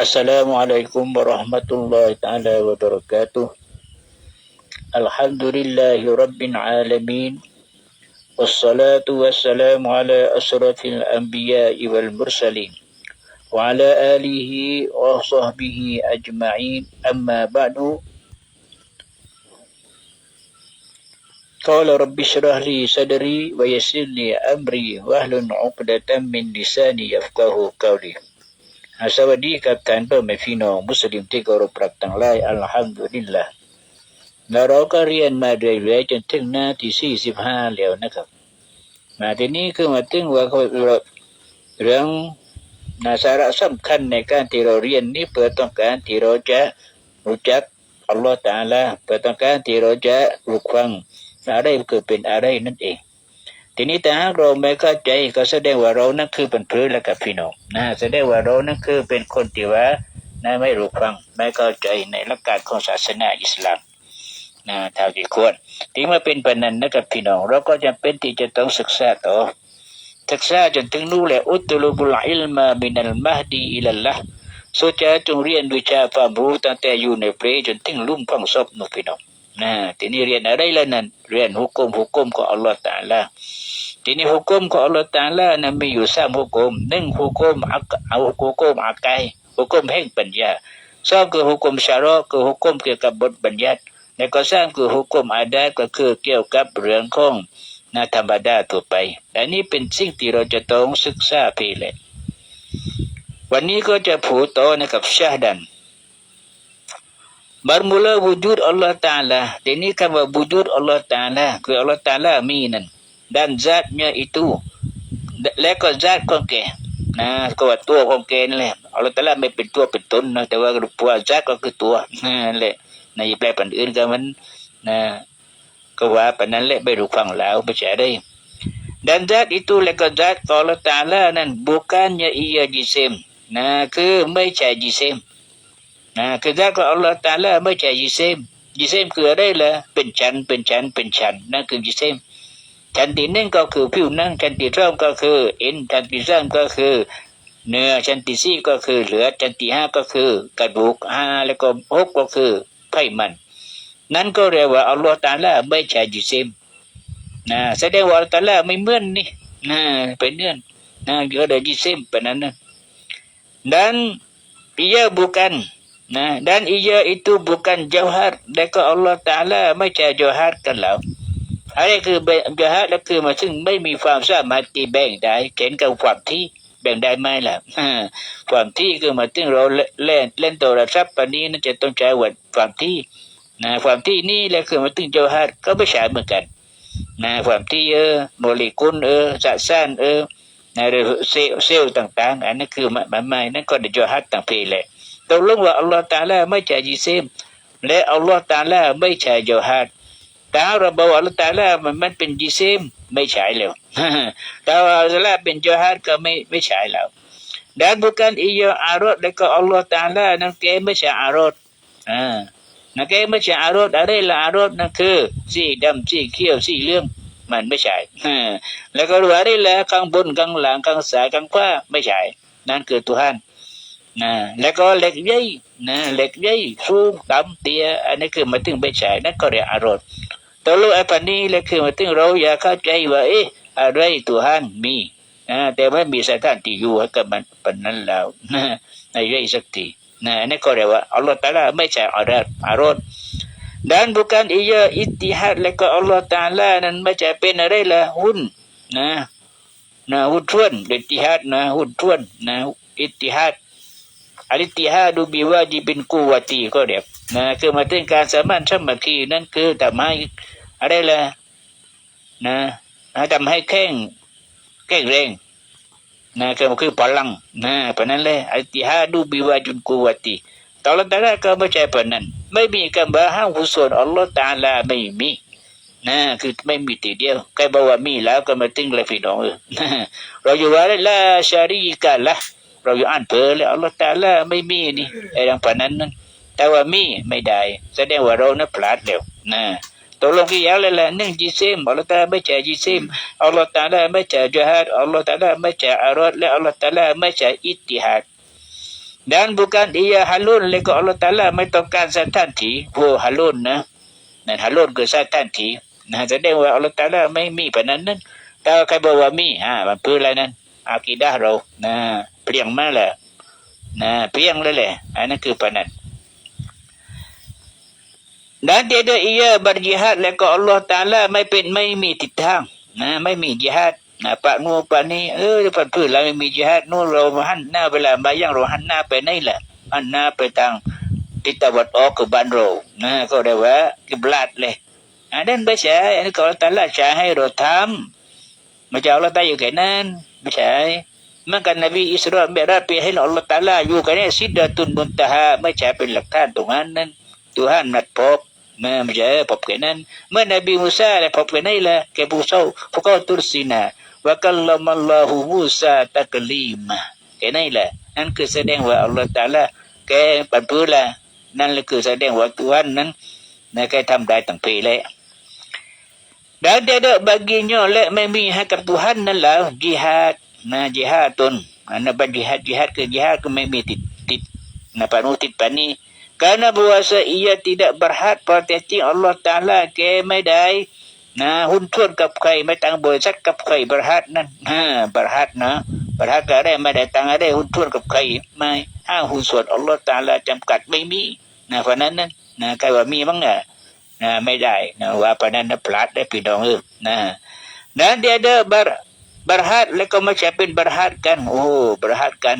السلام عليكم ورحمة الله تعالى وبركاته الحمد لله رب العالمين والصلاة والسلام على أشرف الأنبياء والمرسلين وعلى آله وصحبه أجمعين أما بعد قال رب اشرح لي صدري ويسر لي أمري واحلل عقدة من لساني يفقه قولي อ่า สวัสดีครับท่านพ่อแม่พี่น้องมุสลิมที่เคารพรักทั้งหลายอัลฮัมดุลิลละแล้วเราก็เรียนมาเรื่อยๆจนถึงหน้าที่สี่สิบห้าแล้วนะครับ มาทีนี้คือมาถึงว่าเขาเรื่องนาสาระสำคัญในการที่เราเรียนนี้เพื่อต้องการที่เราจะรู้จักอัลลอฮฺตาลาเพื่อต้องการที่เราจะรู้ฟังอะไรคือเป็นอะไรนั่นเอง ทีนี้แต่หากเราไม่เข้าใจก็แสดงว่าเรานั่นคือเป็นพื้นแล้วกับพี่น้องนะแสดงว่าเรานั่นคือเป็นคนที่ว่านะไม่รู้ฟังไม่เข้าใจในหลักการของศาสนาอิสลามนะเท่าที่ควรที่มาเป็นปนันนะครับพี่น้อง เราก็จะเป็นที่จะต้องศึกษาต่อศึกษาจนถึงรู้แหละอุตลุบุลอิลมามินัลมหดีอิลลัลสุจาจงเรียนวิชาความรู้ตั้งแต่อยู่ในเปรจนถึงลุ่มฟังศพนุพี่น้องนะทีนี้เรียนอะไรแล้วนั่นเรียนหุกกลมหุกกลมของอัลลอฮฺตาลา ทีนี้หุกมของอัลลอฮฺตาลานั้นมีอยู่สามหุกมหนึ่งหุกมอักเอาหุกมอักไกหุกมแห่งปัญญาสองคือหุกมชาระคือหุกมเกี่ยวกับบทบัญญัติและก็สร้ามคือหุกมอาดาก็คือเกี่ยวกับเรื่องของนาธรรมดาทั่วไป อันนี้เป็นสิ่งที่เราจะต้องศึกษาพีเลยวันนี้ก็จะพูดต่อนะครับชาดัน Bermula wujud Allah Ta'ala Ini kan wujud Allah Ta'ala คือ Allah Ta'ala มี นั่นด้าน zatnya itu และก็ zat ของแกนะก็ว่าตัวของแกนั่นแหละอัลลอฮฺตะลาไม่เป็นตัวเป็นตนนะแต่ว่ารูปว่า zat ก็คือตัวนั่นแหละในแปลปันอื่นก็มันนะก็ว่าปันนั้นแหละไม่รู้ฟังแล้วไม่ใช่ได้ dan zat itu และก็ zat ของอัลลอฮฺตะลานั้น bukannya ia jisim นะคือไม่ใช่ jisim นะคือถ้าก็อัลลอฮฺตาลาไม่ใช่ยิเซมยิเซมคืออะไรล่ะเป็นชั้นเป็นชั้นเป็นชั้นนั่นคือยิเซม ชั้นที่หนึ่งก็คือผิวหนังชั้นที่สองก็คือเอ็นชั้นที่สามก็คือเนื้อชั้นที่สี่ก็คือเหลือชั้นที่ห้าก็คือกระดูกห้าแล้วก็หกก็คือไขมัน นั่นก็เรียกว่าอัลลอฮฺตาลาไม่ใช่ยิเซมนะแสดงว่าอัลลอฮฺตาลาไม่เมื่อนนี่นะเป็นเนื่อนนะก็เลยยิเซมเป็นนั้นนะ dan ia bukan Nah, dan ia itu bukan jauhar. Dekat Allah Ta'ala ไม่ใช่ jauhar กันแล้ว อะไรคือ jauhar แล้วคือมาซึ่งไม่มีความสามารถที่แบ่งได้เห็นกับความที่แบ่งได้ไหมล่ะความที่คือมาถึงเราเล่นเล่นโทรศัพท์ปนี้นั่นจะต้องใช้วัดความที่นะความที่นี่และคือมาถึง jauhar ก็ไม่ใช่เหมือนกันนะความที่เออโมเลกุลเออสสารเออนะหรือเซลเซลต่างๆ อันนั้นคือมันไม่นั่นก็เดจฮัตต่างเพเลยตกลงว่าอัลลอฮฺตาลาไม่ใช่ยิเซมและอัลลอฮฺตาลาไม่ใช่จอฮัด แต่เราบอกอัลลอฮฺตาลามันมันเป็นยิเซมไม่ใช่แล้วแต่ว่าอัลลอฮฺเป็นจอฮัดก็ไม่ไม่ใช่แล้ว dan bukan ia arad dekat Allah Taala นั่นแกไม่ใช่อารดอ่านั่นแกไม่ใช่อารดอะไรละอารดนั่นคือสีดำสีเขียวสีเหลืองมันไม่ใช่แล้วก็รู้อะไรละข้างบนข้างหลังข้างซ้ายข้างขวาไม่ใช่นั่นคือตุฮันนะแล้วก็เหล็กใหญ่นะเหล็กใหญ่สูงต่ำเตี้ยอันนี้คือมาถึงไม่ใช่นั่นก็เรียกอารมณ์ ตัวลูกไอ้ปันนี้เลยคือมาถึงเราอยากเข้าใจว่าเอ๊ะอะไรตัวหันมีนะแต่ไม่มีสถานที่อยู่ให้กับมันปันนั้นแล้วนะในเรื่องสักทีนะนนี้ก็เรียกว่าอัลลอฮฺตาลาไม่ใช่อารมณ์อารมณ์ dan bukan ia ittihad แล้วก็อัลลอฮฺตาลานั้นไม่ใช่เป็นอะไรละหุ้นนะนะหุ้นทวนอิตติฮัดนะหุ้นทวนนะอิตติฮัดอลิติฮาดูบิวาจีบินกูวตีก็เรียก นะคือมาถึงการสามัญสมัคคีนั่นคือทำให้อะไรล่ะนะทำให้แข็งแข็งแรงนะคือคือพลังนะเพราะนั้นเลยอลิติฮาดูบิวาจุนกูวตีตอนนั้นก็ไม่ใช่เพราะนั้น ไม่มีคำว่าห้างหุศลอัลลอฮฺตาลาไม่มีนะคือไม่มีตีเดียวใครบอกว่ามีแล้วก็มาตึงเลยพี่น้องเออเราอยู่ว่าละชารีกันละเราอยู่อ่านเพอเลยอัลลอฮฺตาลาไม่มีนี่ไอ้ดังปานนั้นนั่ แต่ว่ามีไม่ได้ แสดงว่าเรานะพลาดเร็วนะตกลงกี่อย่างเลยแหละหนึ่งจีเซมอัลลอฮฺตาไม่ใช่จีเซมอัลลอฮฺตาลาไม่ใช่จฮัดอัลลอฮฺตาลาไม่ใช่อารอดและอัลลอฮฺตาลาไม่ใช่อิทติฮัด dan bukan ia halun leko Allah Taala ไม่ต้องการสถานที่พวกฮาลุนนะนั่นฮาลุนคือสถานที่นะแสดง ว่าอัลลอฮฺตาลาไม่มีปานนั้นนั้นแต่ใครบอกว่ามีฮะมันเพื่ออะไรนั้นอากีดแล้วนะเปลี่ยนเลลอันนั้นคือปานนั้น dan tiada ia berjihad leko Allah Taala ไม่เป็นไม่มีทิศทางนะไม่มีจิฮัดนะปะนูปะนี้เออปัดพื้นเราไม่มีจิฮัดนู่นเราหันหน้าเวลาบายังเราหันหน้าไปไหนแหละหันหน้าไปทางทิศตะวันออกคือบ้านเรานะก็ได้ว่ากิบลาดเลยอันนั้นไม่ใช่อันนี้ก็ตาละใช้ให้เราทำไม่ใช่เราตายอยู่แค่นั้นไม่ใช่เมื่อกันนบีอิสราเอลเบรัดไปให้อัลลอฮฺตาลาอยู่กันเนี่ยสิดดาตุนบุนตาฮาไม่ใช่เป็นหลักฐานตรงนั้นนั้น Tuhan nak pop มาไม่ใช่พบแค่นั้นนบีมูซาได้พบ แค่นั้นแหละแกบูเซาพวกเขาตุรสินาว่ากัลลอมัลลอฮูมูซาตะกลีมาแค่นั้นแหละนั่นคือแสดงว่าอัลลอฮฺตาลาแกปัดพื้นละนั่นคือแสดงว่าตุ han นั้นนะแกทำได้ตั้งปีแล้ว dan tiada baginya lek memi hakap Tuhan nan lah jihad na jihadun ana ban jihad jihad ke jihad ke memi tit tit na panu tit pani kerana berasa ia tidak berhad proteksi Allah Taala ke mai dai na hun chuan กับใครไม่ตังบริษัทกับใครประหัดนั่นฮะประหัดนะประหัดก็ได้ไม่ได้ตั้งอะไรหุ้นชวนกับใครไม่ห้าหุ้นส่วนอัลลอฮฺตาลาจำกัดไม่มีนะเพราะนั้นนั่นนะใครว่ามีบ้งอะนะไม่ได้นะว่าปานนั้นนะพลาดได้พี่น้องเออนะ dan dia ada ber berhad แล้วก็ไม่ใช่เป็น berhad กัน โอ้ berhad กัน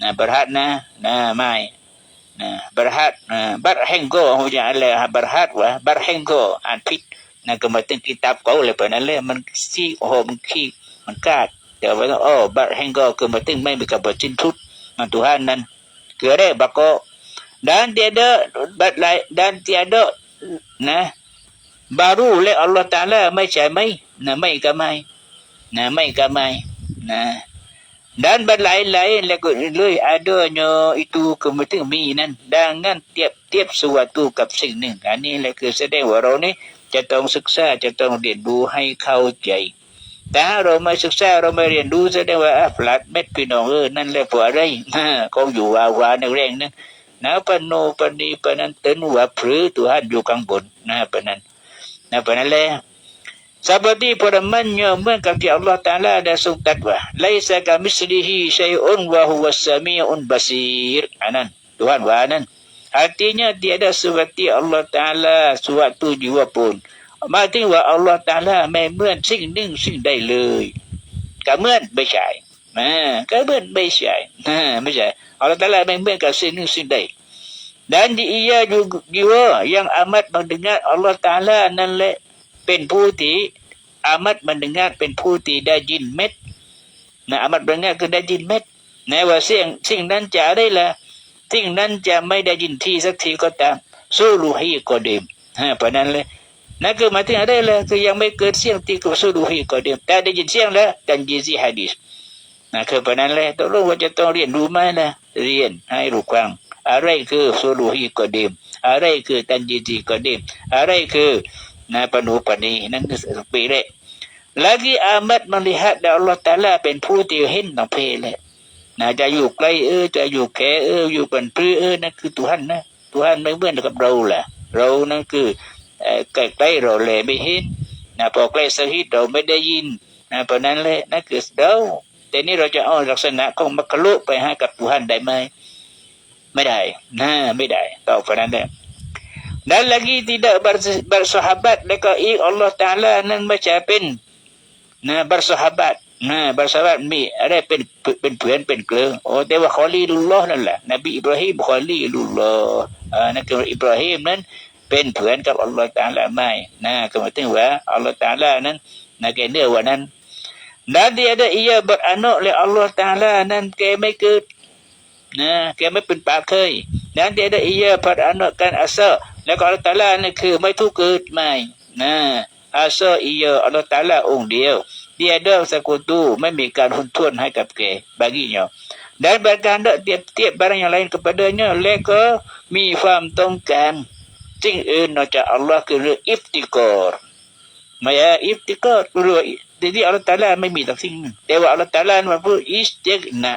นะ berhad นะนะไม่นะ berhad นะ berhenggo หัวใจอะไร berhad วะนผิดนะนนั้นเลยมันซี่โอ้โหมันขี้มันกาดเดี๋ยวว่าโอ้ berhenggo คือมาถึงไม่ นตุ han นั้นเกิดได้บักก็ dan tiada dan tiada นะบารูและอัลลอฮฺตาลาไม่ใช่ไหมนะไม่ก็ไม่นะไม่ก็ไม่นะ dan berlain-lain lagu lui adanya itu kemudian mi นั้น dengan tiap-tiap suatu กับสิ่งหนึ่งอันนี้แหละคือแสดงว่าเรานี่จะต้องศึกษาจะต้องเรียนรู้ให้เข้าใจแต่ถ้าเราไม่ศึกษาเราไม่เรียนรู้แสดงว่าพลัดเม็ดพี่น้องเออนั่นแหละผัวอะไรก็อยู่วาวาในแรงนั้นนะปนโนปนีปนันเตนว่าพรือตุหันอยู่ข้างบนนะปนันนะปนันแหละ seperti firman-Nya เหมือนกับที่อัลลอฮฺตะอาลาได้ทรงตรัสว่า laisa kamislihi syai'un wa huwa samiun basir anan Tuhan wa anan artinya tiada seperti Allah Taala suatu jiwa pun หมายถึงว่าอัลลอฮฺตะอาลาไม่เหมือนสิ่งหนึ่งสิ่งใดเลยก็เหมือนไม่ใช่นะก็เหมือนไม่ใช่นะไม่ใช่ Allah Ta'ala memberikan sini sini dan ia juga yang amat mendengar Allah Ta'ala นั่นแหละ เป็นผู้ที่อามัดมันดึงานเป็นผู้ที่ได้ยินเม็ดนะอามัดมันงานคือได้ยินเม็ดนะว่าเสียงสิ่งนั้นจะได้ละสิ่งนั้นจะไม่ได้ยินทีสักทีก็ตามสู้รูฮีก็เดิมฮะเพราะนั้นเลยนั่นคือหมายถึงอะไรเลยคือยังไม่เกิดเสียงที่ก็สู้รูฮีก็เดิมแต่ได้ยินเสียงแล้วกันยีซีฮะดีษนะคือเพราะนั้นเลยต้องรู้ว่าจะต้องเรียนรู้ไหมนะเรียนให้รู้กว้างอะไรคือสู้รูฮีก็ดีมอะไรคือตันจีจีก็ดีมอะไรคือ นะปนุปนีนั่นคือปีเลย lagi amat melihat dan Allah Ta'ala เป็นผู้ที่เห็นต่างเพศเลยนะจะอยู่ใกล้เออจะอยู่แก่เอออยู่เป็นพื้เออนั่นคือตุหันนะตุหันไม่เหมือนกับเราแหละเรานั่นคือใกล้ใกล้เราเลยไม่เห็นนะพอใกล้สหิตเราไม่ได้ยินนะเพราะนั้นเลยนั่นคือเราแต่นี่เราจะเอาลักษณะของมักลุไปให้กับตุหันได้ไหมไม่ได้นะไม่ได้ต่อไปนั้นเลย dan lagi tidak bersahabat dekat Allah Ta'ala นั้นไม่ใช่เป็นนะ bersahabat นะ bersahabat มีอะไรเป็นเป็นเพื่อนเป็นเกลือโอ้แต่ว่าขอลีลุลลอฮ์นั่นแหละ นบีอิบราฮิมขอลีลุลลอฮ์อ่านั่นคืออิบราฮิมนั้นเป็นเพื่อนกับอัลลอฮ์ตาลาไม่นะก็หมายถึงว่าอัลลอฮ์ตาลานั้นนะแกเนื้อว่านั้น dan dia ada ia beranak oleh Allah Ta'ala นั้นแกไม่เกิดนะแกไม่เป็นปากเคย dan dia ada ia beranakan asal แล้วก็อัลตาลานี่คือไม่ทุกเกิดไม่นะอาเซอียอัลตาลาองค์เดียวเดียเดอร์สกุตูไม่มีการหุนทวนให้กับแก baginya dan berkanda tiap-tiap barang yang lain kepadanya mereka มีความต้องการสิ่งอื่นนอกจากอัลลอฮ์คือเรื่องอิฟติกอรไม่ใช่อิฟติกอรคือเรื่องทีนี้อัลลอฮ์ตาลาไม่มีทั้งสิ่งแต่ว่าอัลลอฮ์ตาลามันพูดอิสติกนะ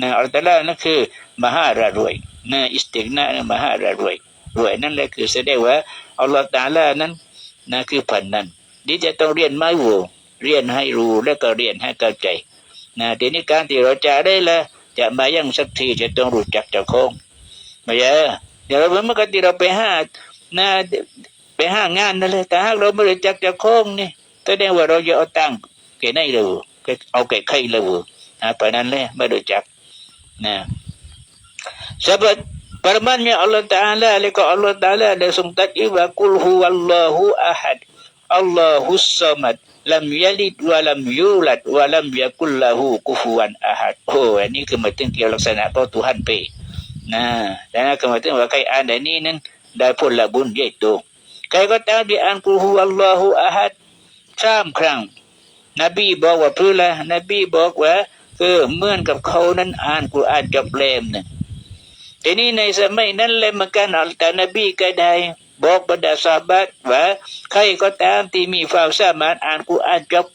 นะอัลลอฮฺตะอาลานั่นคือมหารารวยนะอิสติกนะนะมหารารวย รวยนั่นแหละคือแสดงว่าอัลลอฮฺตาลานั้นนะคือพันนั้นนี่จะต้องเรียนไม่วูเรียนให้รู้แล้วก็เรียนให้เข้าใจนะทีนี้การที่เราจะได้ละจะมายังสักทีจะต้องรู้จักเจ้าของไม่ใช่เดี๋ยวเราเมื่อกี้เราไปห้านะไปห้างานนั่นเลยแต่หากเราไม่รู้จักเจ้าของนี่แสดงว่าเราจะเอาตังค์แก่ไหนเลยเอาแก่ใครเลยนะเพราะนั้นเลยไม่รู้จักนะ Sebab firmannya Allah Ta'ala Lika Allah Ta'ala Dia sungtat iwa Kul huwallahu ahad Allahus samad Lam yalid wa lam yulad Wa lam yakul lahu kufuan ahad Oh ini kematian Kira laksana kau Tuhan pe Nah Dan kematian Wakai anda ni nan Dah pun labun dia itu. Kai kata di an Kul huwallahu ahad สามครั้งนบีบอกว่าเพื่อละนบีบอกว่าคือเหมือนกับเขานั้นอ่านกุรอานจบเล่มหนึ่ง ทีนี้ในสมัยนั้นเลยเหมือนกันอัลตานบีก็ได้ บอกบรรดาสาบัดว่าใครก็ตามที่มีความสามารถอ่านกุรอานจบ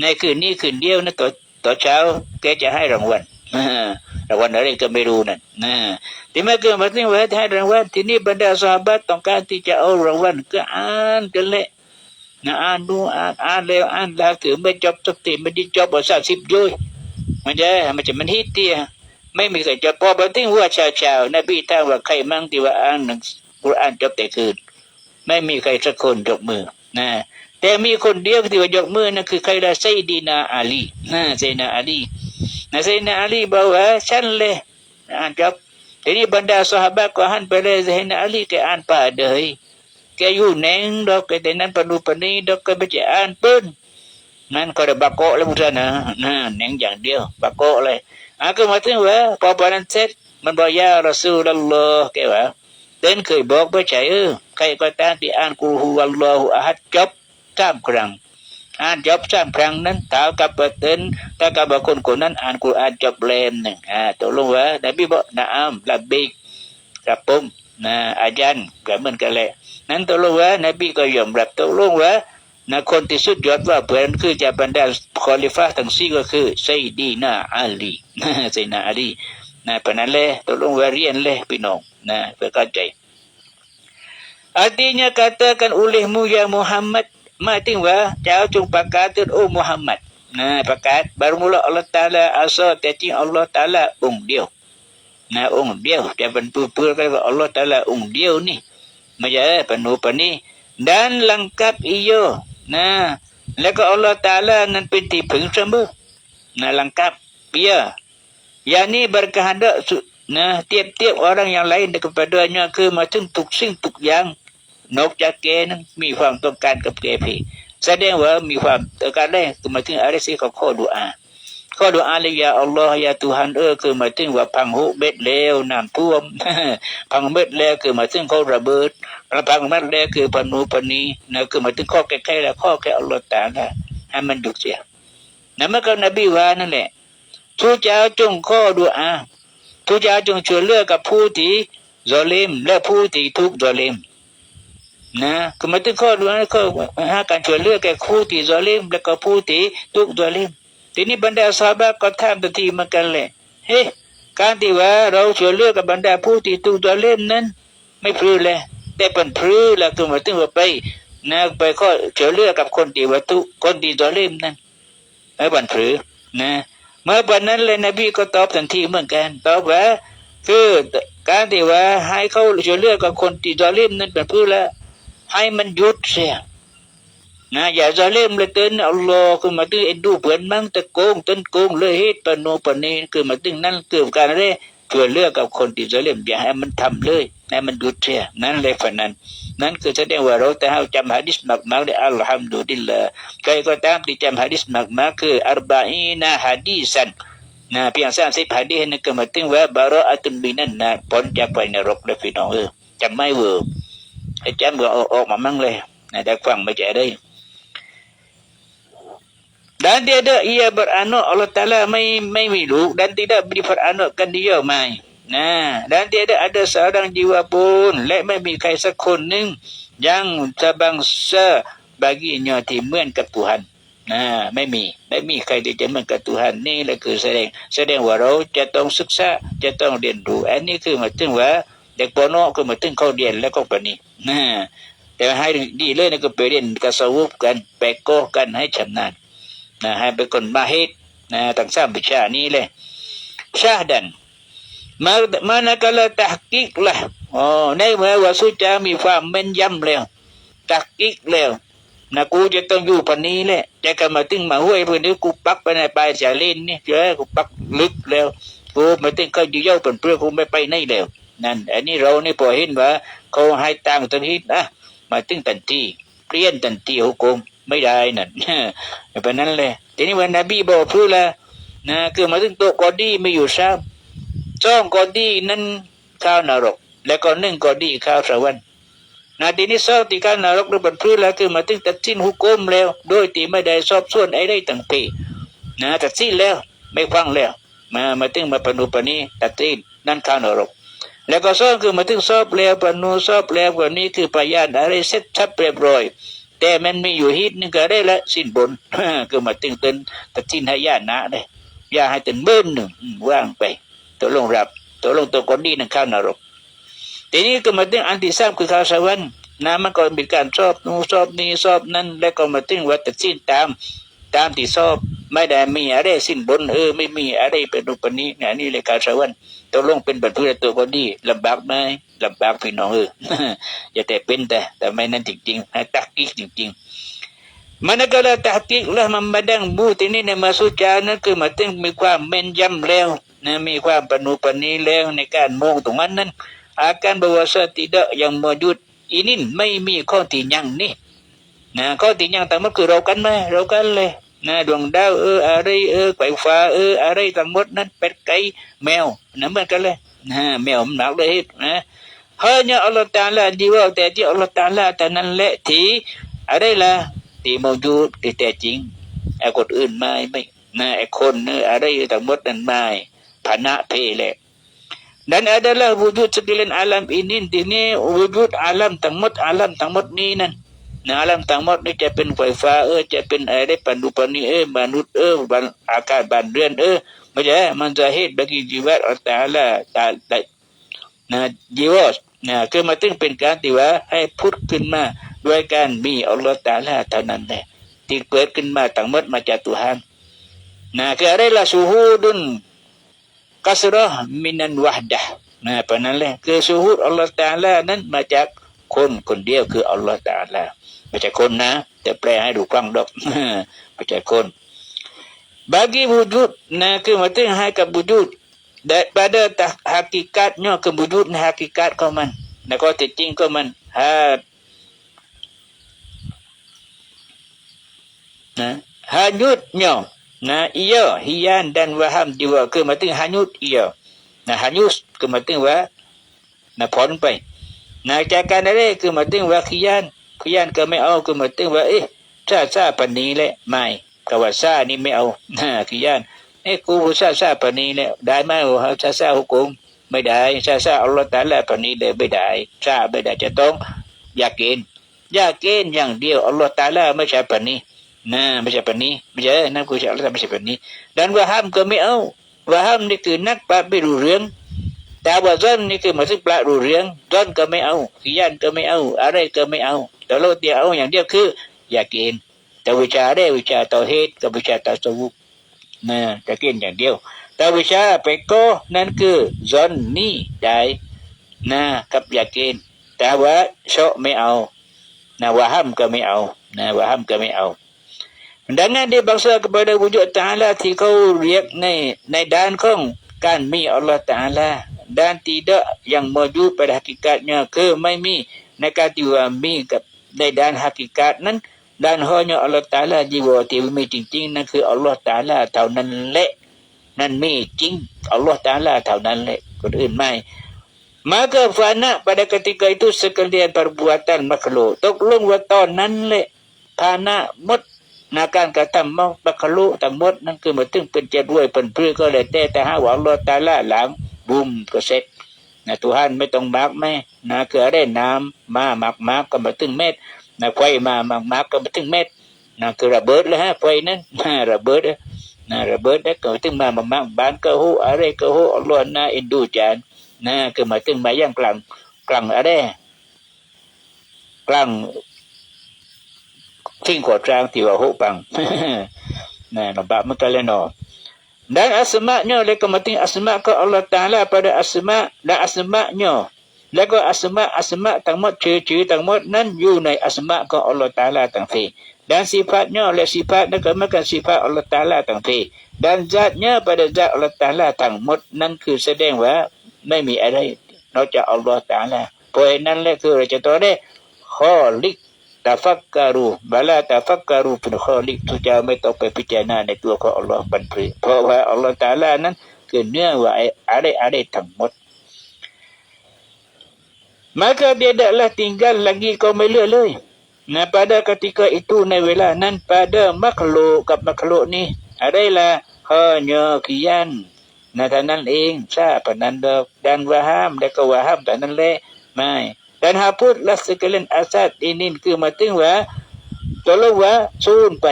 ในคืนนี้คืนเดียวนะต่อต่อเช้าแกจะให้รางวัลรางวัลอะไรก็ไม่รู้นั่นนะที่มาเกิดมาถึงว่าให้รางวัลทีนี้บรรดาสาบัดต้องการที่จะเอารางวัลก็อ่านกันเลยนะอ่านดูอ่านอ่านแล้วอ่านแล้วถือไม่จบสักทีไม่ได้จบภาษาสิบยุยมันจะมันจะมันฮิตเตีย ไม่มีใครจะพอบันทึกว่าชาวชาวนบีท่านว่าใครมั่งที่ว่าอ่านหนังกุรอานจบแต่คืน ไม่มีใครสักคนยกมือนะแต่มีคนเดียวที่ว่ายกมือนั่นคือใครละไซดีนาอาลีนะไซนาอาลีนะไซนาอาลีบอกว่าฉันเลยอ่านจบทีนี้บรรดาสหายก็หันไปเลยไซนาอาลีแกอ่านป่าเดยแกอยู่แนงดอกแกแต่นั้นปนุปนีดอกแกไม่จะอ่านเปิ้นนั่นก็ได้บักโกะแล้วพุทธนะนะแนงอย่างเดียวบักโกะเลย Aku mati wa papa nanti man บอก ya Rasulullah แกว่าเดินเคยบอกไปใช่เออใครก็ตามที่อ่านกูฮูวัลลอฮุอะฮัดจบสามครั้งอ่านจบสามครั้งนั้นเท่ากับเดินเท่ากับคนคนนั้นอ่านกูอ่านจบเล่มหนึ่งอ่าตกลงว่านบีบอกนะอัมละบิกกับผมนะอาจารย์ก็เหมือนกันแหละนั้นตกลงว่านบีก็ยอมรับตกลงว่า นะคนที่สุดยอดว่าเพื่อนคือจะบรรดาคอลิฟ้าทั้งสี่ก็คือไซดีนาอาลีนะไซนาอาลีนะเพราะนั้นเลยตกลงว่าเรียนเลยพี่น้องนะเพื่อเข้าใจ Artinya katakan olehmu ya Muhammad Mati wa Jauh jung pakatun oh Muhammad Nah pakat Baru mula Allah Ta'ala Asal tiati Allah Ta'ala Ung dia Nah ung dia Dia penpupur kata Allah Ta'ala Ung dia ni Macam penuh ni Dan lengkap iyo นะแล้วก็อัลลอฮฺตาลานั้นเป็นที่พึ่งเสมอนะล engkap ya yakni berkehendak nah tiap-tiap orang yang lain kepadanya คือมาถึงทุกสิ่งทุกอย่างนอกจากแกนั้นมีความต้องการกับแกเพีแสดงว่ามีความต้องการได้คือมาถึงอะไรสิเขาข้อดุอา ข้อดุอาเลยยาอัลลอฮ์ยาตุฮันเออคือหมายถึงว่าพังหุเบ็ดเลวน้ำท่วม พังเบ็ดแล้วคือหมายถึงเขาระเบิดระพังเบ็ดแล้วคือพนูพนีนะคือหมายถึงข้อแก้ๆแล้วข้อแก้อัลลอฮ์ตาละให้มันดุเสียนั่นมันก็นบีว่านั่นแหละทุกเจ้าจงข้อดุอาทุกเจ้าจงช่วยเหลือกับผู้ที่จอเลมและผู้ที่ทุกจอลิมนะคือหมายถึงข้อดุอาข้อหาการช่วยเหลือแก่ผู้ที่จอเลมและก็ผู้ที่ทุกจอลิม ทีนี้บรรดาสาบะก็ถามทันทีเหมือนกันเลยเฮ้การที่ว่าเราช่วยเลือกับบรรดาผู้ที่ถูตัวเล่มนั้น ไม่พลือเลยแต่เป็นพลือแล้วคือมาถึงว่าไปนะไปข้อช่วยเลือกับคนที่วัตถุคนที่ตัวเล่มนั้นไม่บันพลือนะเมื่อวันนั้นเลยนบีก็ตอบทันทีเหมือนกันตอบว่าคือการที่ว่าให้เขาช่วยเลือกับคนที่ตัวเล่มนั้นเป็นพลือแล้วให้มันหยุดเสีย Nah, ya zalim le ten Allah ke mati edu pen mang te kong ten kong le hit p ะโนปะนีคือมาถึงนั้นเกิดการได้ช่วยเลือกับคนที่จะเล่มอย่าให้มันทำเลยให้มันหยุดเสียนั่นเลยฝันนั้น นั่นคือแสดงว่าเราแต่เราจำฮะดิษมากมากเลยอัลฮัมดุลิลละใครก็ตามที่จำฮะดิษมากมากคืออัรบะอีนาฮะดีสันนะเพียงสามสิบฮะดีษนั่นก็มาถึงว่าบาระอัตุนบินันนะพ้นจากไปนรกเลยพี่น้องเออจำไม่เวอร์ไอ้จำก็ออกมามั่งเลยนะได้ฟังไม่ใจได้ dan tiada ia beranak Allah Ta'ala mai mai miluk dan tidak beri peranakkan dia mai nah dan tiada ada seorang jiwa pun lek mai mi kai สักคนหนึ่ง yang sebangsa baginya ที่เหมือนกับ Tuhan นะไม่มี ไม่มีใครที่จะเหมือนกับตุหันนี่แหละคือแสดง แสดงว่าเราจะต้องศึกษา จะต้องเรียนรู้ อันนี้คือหมายถึงว่าเด็กปนอคือหมายถึงเขาเรียนแล้วก็ปนี้นะแต่ให้ดีเลยนะก็ไปเรียนกระสวบกัน ไปโกกันให้ชำนาญ นะให้เป็นคนมาฮ็ดนะตั้งสามวิชานี้เลยชาดัน manakala tahqiq lah อ๋อในเมื่อว่าสุจามีความแม่นยำแล้วตักกิกแล้วนะกูจะต้องอยู่ปานนี้แหละจะกลับมาตึงมาห้วยเพื่อนนี้กูปักไปในปลายสาลินนี่เจอกูปักลึกแล้วกูมาตึงเขาอยู่เย้าเป็นเพื่อกูไม่ไปไหนแล้วนั่นอันนี้เรานี่พอเห็นว่าเขาให้ตังตรงนี้นะมาตึงตันทีเปลี่ยนตันทีหุกม ไม่ได้นั่นเป็นนั้นเลยทีนี้วันนบีบอกพื่อละนะคือมาตึงโตกอดีไม่อยู่ซ้ำสองก็ดีนั้นข้าวนรก และก็หนึ่งก็ดีข้าวสวรรค์นาทีนี้สองที่ข้าวนรกหรือบรรพุแล้วคือมาถึงตัดสินหุกกมแล้ว โดยที่ไม่ได้สอบส่วนไอ้ได้ตั้งปีนะตัดสินแล้วไม่ฟังแล้ว มามาถึงมาปนุปนีตัดสิ้นนั่นข้าวนรกแล้วก็สองคือมาถึงสอบแล้วปนุสอบแล้วกว่านี้คือพยานอะไรเสร็จชับเรียบร้อย แต่มันไม่อยู่ฮิตนึงก็ได้ละสิ้นบนก็มาตึงเป็นตัดสินให้ญาตินะเลยย่าให้ตึงเบิ้ลหนึ่งว่างไปตัวลงรับตัวลงตัวคนดีนั่งข้าวนรกทีนี้ก็มาตึงอันที่สามคือข้าวสวรรค์นะมันก็มีการชอบนู้นสอบนี้ชอบนั่นแล้วก็มาตึงว่าตัดสินตาม ตามที่สอบ ไม่ได้มีอะไรสิ้นบนเออไม่มีอะไรเป็นรูปนี้นะนี่เลยข้าวสวรรค์ตกลงเป็นบรรพุตัวคนดีลำบากไหมลำบากพี่น้องเอออย่าแต่เป็นแต่ แต่ไม่นั้นจริงๆให้ตักอีกจริง ๆ manakala tahqiq lah memandang bu ini nama suca นั้นคือมายถึงมีความแม่นยำแล้วนะมีความปนุปนีแล้วในการมองตรงนั้นนั้น akan berwasa tidak yang wujud ini ไม่มีข้อที่ยังนี่นะข้อที่ยังทั้งหมดคือเรากันไหมเรากันเลย นะดวงดาวเอออะไรเออไก่ฟ้าเอออะไรทั้งหมดนั้นเป็ดไก่แมวนั่นเหมือนกันเลยนะแมวมันหนักเลยนะ hanya Allah Ta'ala jiwa แต่ที่ Allah Ta'ala แต่นั้นแหละที่อะไรล่ะที่มาวดที่แท้จริงไอ้คนอื่นไม่ไม่นะไอ้คนเนออะไรทั้งหมดนั้นไม่ฐานะเพแหละ dan adalah wujud sekalian alam ini ini wujud alam ทั้งหมด alam ทั้งหมด นี้นั่นนะ alam ทั้งหมดนี่จะเป็นไฟฟ้าเออจะเป็นอะไรปันดุปันนี้เออมนุษย์เออบันอากาศบันเรือนเออไม่ใช่มันจะเหตุ bagi jiwa Allah Ta'ala นะจีวสนะคือมาถึงเป็นการที่ว่าให้พุทธขึ้นมาด้วยการมีอัลลอฮฺตาลาเท่านั้นแหละที่เกิดขึ้นมาทั้งมดมาจากตุฮันนะคืออะไรล่ะสูฮูดุนกัสรอมินันวะดะนะเพราะนั้นแหละคือสูฮูดอัลลอฮฺตาลานั้นมาจากคนคนเดียวคืออัลลอฮฺตาลา ไม่ใช่คนนะ แต่แปลให้ดูฟังดอกไม่ใช่คน bagi wujud nah ke mata hai ke wujud daripada tak hakikatnya ke wujud hakikat kau man nah kau teaching kau man ha nah hanyutnya nah ia hian dan waham jiwa ke mata hanyut ia nah hanyus ke mata wa nah pon pai nah cakap ada ke mata wa khian khian ke mai au ke mata wa eh ซาซาปันนี้แหละไม่กว่าซานี่ไม่เอาน่าขี้ย่านเอ้กูซาซาปันนี้แล้วได้ไหมโอ้ซาซาหุกุมไม่ได้ซาซาอัลลอฮฺตาลาปันนี้เลยไม่ได้ซาไม่ได้จะต้องอยากกินอยากกินอย่างเดียวอัลลอฮฺตาลาไม่ใช่ปันนี้นะไม่ใช่ปันนี้ไม่ใช่นั่นกูจะอัลลอฮฺไม่ใช่ปันนี้ dan waham ก็ไม่เอา waham นี่คือนักปราบไม่รู้เรื่องแต่ว่าจนนี่คือมาถึงปลารู้เรื่องจนก็ไม่เอาขี้ย่านก็ไม่เอา อะไรก็ไม่เอา ต่เราเดียวเอาอย่างเดียวคือ อยากกินแต่วิชาได้วิชาต่อเหตุกับวิชาต่อสวุกนะจะกินอย่างเดียว แต่วิชาไปก็นั่นคือจนนี่ได้นะกับอยากกินแต่ว่าชอไม่เอานะว่าห้ามก็ไม่เอานะว่าห้ามก็ไม่เอาดังนั้นได้บังสา kepada wujud Ta'ala ที่เขาเรียกในในด้านของการมีอัลลอฮฺ Ta'ala dan tidak yang mewujud pada hakikatnya คือไม่มีในการที่ว่ามีกับ ในด้าน hakikat นั้น dan hanya Allah Ta'ala จีวที่มีจริงๆนั่นคืออัลลอฮฺ Ta'ala เท่านั้นแหละนั่นมีจริงอัลลอฮฺ Ta'ala เท่านั้นแหละคนอื่นไม่ maka fana pada ketika itu sekalian perbuatan makhluk ตกลงว่าตอนนั้นแหละภานะหมดนาการกระทำมักคลุทั้งหมดนั่นคือมาถึงเป็นเจ็ดด้วยเป็นเพื่อก็เลยแต่แต่ห้าวอัลลอฮฺตาลาหลังบุมก็เสร็จ นะทุหันไม่ต้องมักแม่นะคืออะไรน้ำมามักมักก็มาถึงเม็ดนะไฟมามักมักก็มาถึงเม็ดนะคือระเบิดแล้วฮะไฟนั้นนะระเบิดนะระเบิดแล้วก็ถึงมามามังบ้านก็ฮู้อะไรก็ฮู้อัลลอฮ์น่าเอ็นดูจานนะคือมาถึงมาย่างกลางกลางอะไรกลางทิ้งขวดจางที่ว่าฮู้ปัง nah nampak muka leno dan asma'nya leka mati asma' ke Allah Taala pada asma' dan asma'nya leka asma' asma' ทั้งหมดชื่อๆทั้งหมดนั้นอยู่ใน asma' ของ Allah Taala ทั้งสิ้น dan sifatnya oleh sifat dan kemakan sifat Allah Taala ทั้งสิ้น dan zatnya pada zat Allah Taala ทั้งหมดนั้นคือแสดงว่าไม่มีอะไรนอกจาก Allah Taala เพราะฉะนั้นแหละคือเราจะต้องได้ khaliq ตาฟักการูบาลาตาฟักการูเป็นข้อลิกทุกเจ้าไม่ต้องไปพิจารณาในตัวของอัลลอฮ์บันพรีเพราะว่าอัลลอฮ์ตาลานั้นคือเนื้อว่าอะไรอะไรทั้งหมด maka dia tidaklah tinggal lagi kaum Melia เลยนะ pada ketika itu ในเวลานั้น pada makhluk กับ makhluk นี่ adalah hanya kian นะท่านั้นเองทราบปนั้นดอก dan waham และก็ waham แต่นั้นแหละไม่ dan hapuslah sekalian asad ini คือหมายถึงว่าตัวละว่าสูญไป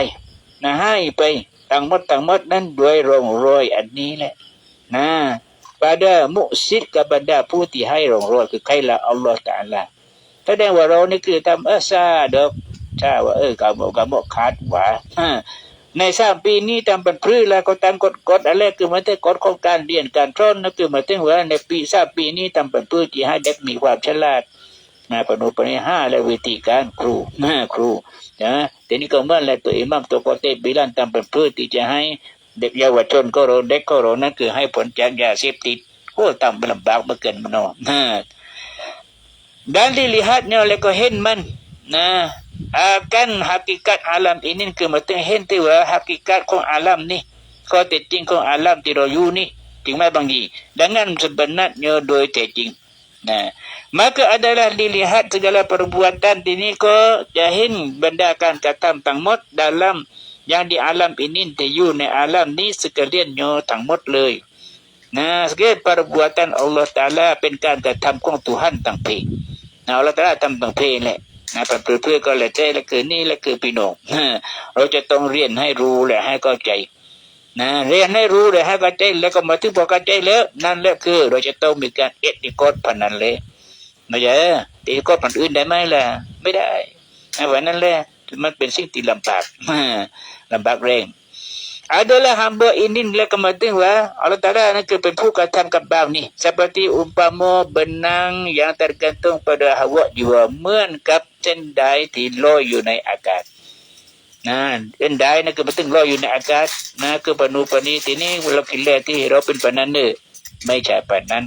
นะให้ไปทั้งหมดทั้งหมดนั้นด้วยร่องรอยอันนี้แหละ นะ pada muksid kepada ผู้ที่ให้รองรอยคือใครละอัลลอฮฺตาลาแสดงว่าเรานี่คือทำเออซาดอกถ้าว่าเออกามกามกขาดหวาในสามปีนี้ทำเป็นพื้นแล้วก็ตามกฎกฎอะไรคือมาถึงกฎของการเรียนการสอนนั่นคือมาถึงว่าในปีสามปีนี้ทำเป็นพื้นที่ให้เด็กมีความฉลาด นะปนุปนิห้าและวิธีการครูนะครูนะทีนี้ก็เมื่อลรตัวอิมัมตัวกอเตบิลันตามเป็นพืชที่จะให้เด็กเยาวชนก็โรเด็กก็โรนั่นคือให้ผลจากยาเสพติดโอ้ตามลำบากมาเกินมโนนะดันที่ลิฮัดเนี่ยแล้วก็เห็นมันนะอาก akan hakikat alam ini kemudian henti wa hakikat kong alam ni kau teting kong alam tidak yu ni จริงไหมบางทีดังนั้นสมบัตินั้นเนี่ยโดยแต่จริง nah maka adalah dilihat segala perbuatan ini ko jahin benda akan kata tangmot dalam yang di alam ini te yu ni alam ni sekaliannya tangmot เลย Nah, segala perbuatan Allah Ta'ala เป็นการกระทำของ Tuhan ต่างเพงนะเราจะทำบางเพลงแหละนะเพื่อเพื่อก็แหละใจและคือนี่และคือพี่น้องเราจะต้องเรียนให้รู้และให้เข้าใจ นะเรียนให้รู้และให้เข้าใจแล้วก็มาถึงพอเข้าใจแล้ว นั่นแหละคือ เราจะต้องมีการเอ็ดนิโกดพันนั้นเลยไม่ใช่ตีโกดพันอื่นได้ไหมล่ะ ไม่ได้ไอ้วันนั้นแหละมันเป็นสิ่งที่ลำบากลำบากแรง adalah hamba ini nilai kematian wa Allah Ta'ala ni kepenpu kata kebab ni seperti umpama benang yang tergantung pada hawa jiwa นะเอ็นได้นะคือมาตึงลอยอยู่ในอากาศนะคือปนูปนีทีนี้เราคิดแลที่เราเป็นปนันเนอไม่ใช่ปนนั้น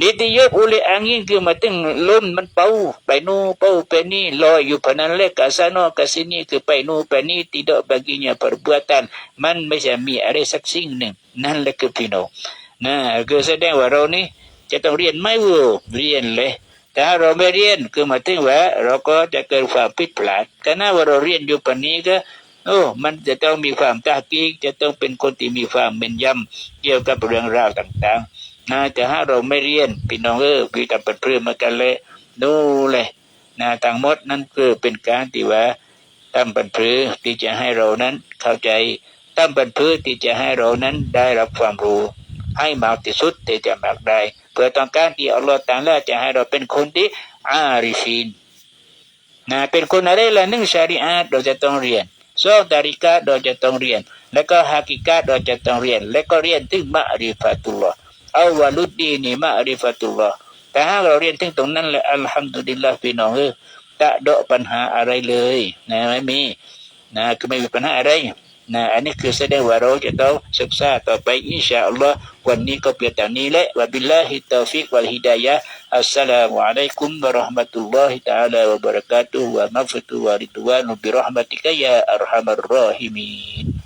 นิติยกอุเลอังยิ่งคือมาตึงล้มมันเป่าไปนูเป่าไปนี่ลอยอยู่พนันเล็กกาซานอกาซินี่คือไปนูไปนี่ tidak baginya perbuatan มันไม่ใช่มีอะไรสักสิ่งหนึ่ง นั่นแหละคือพี่น้องนะคือแสดงว่าเรานี่จะต้องเรียนไม่เวอเรียนเลย ถ้าเราไม่เรียนคือหมายถึงว่า เราก็จะเกิดความผิดพลาดก็น่าว่าเราเรียนอยู่ปานนี้ก็โอ้มันจะต้องมีความตากีกจะต้องเป็นคนที่มีความเม่นยำเกี่ยวกับเรื่องราวต่างๆนะแต่ถ้าเราไม่เรียนพี่น้องเออพี่กับเพื่อมากันเลยดูเลยนะทั้งหมดนั่นคือเป็นการที่ว่าตั้งบันพือที่จะให้เรานั้นเข้าใจตั้งบันพือที่จะให้เรานั้นได้รับความรู้ ให้มากที่สุดที่จะมากได้ เพื่อต้องการที่อัลลอฮฺต่าละจะให้เราเป็นคนที่อาริฟินนะเป็นคนอะไรละหนึ่งชาริอาเราจะต้องเรียนสองดาริกาเราจะต้องเรียน แล้วก็ฮากิกาเราจะต้องเรียน แล้วก็เรียนถึงมะริฟาตุลลอฮ์อาวาลุดดีนี่มาอริฟัตุลลอฮ์แต่หากเราเรียนถึงตรงนั้นแหละอัลฮัมดุลิลลาห์พี่น้องเออจะดอปัญหาอะไรเลยนะไม่มีนะคือไม่มีปัญหาอะไร นะอันนี้คือแสดงว่าเราจะต้องศึกษาต่อไปอินชาอัลลอฮ์วันนี้ก็เพียงแต่นี้แหละวะบิลลาฮิตาฟิกวัลฮิดายะอัสสลามุอะลัยกุมวะเราะห์มะตุลลอฮิตะอาลาวะบะเราะกาตุฮ์วะมัฆฟิรตุวะริดวานุบิเราะห์มะติกะยาอัรฮัมัรรอฮิมีน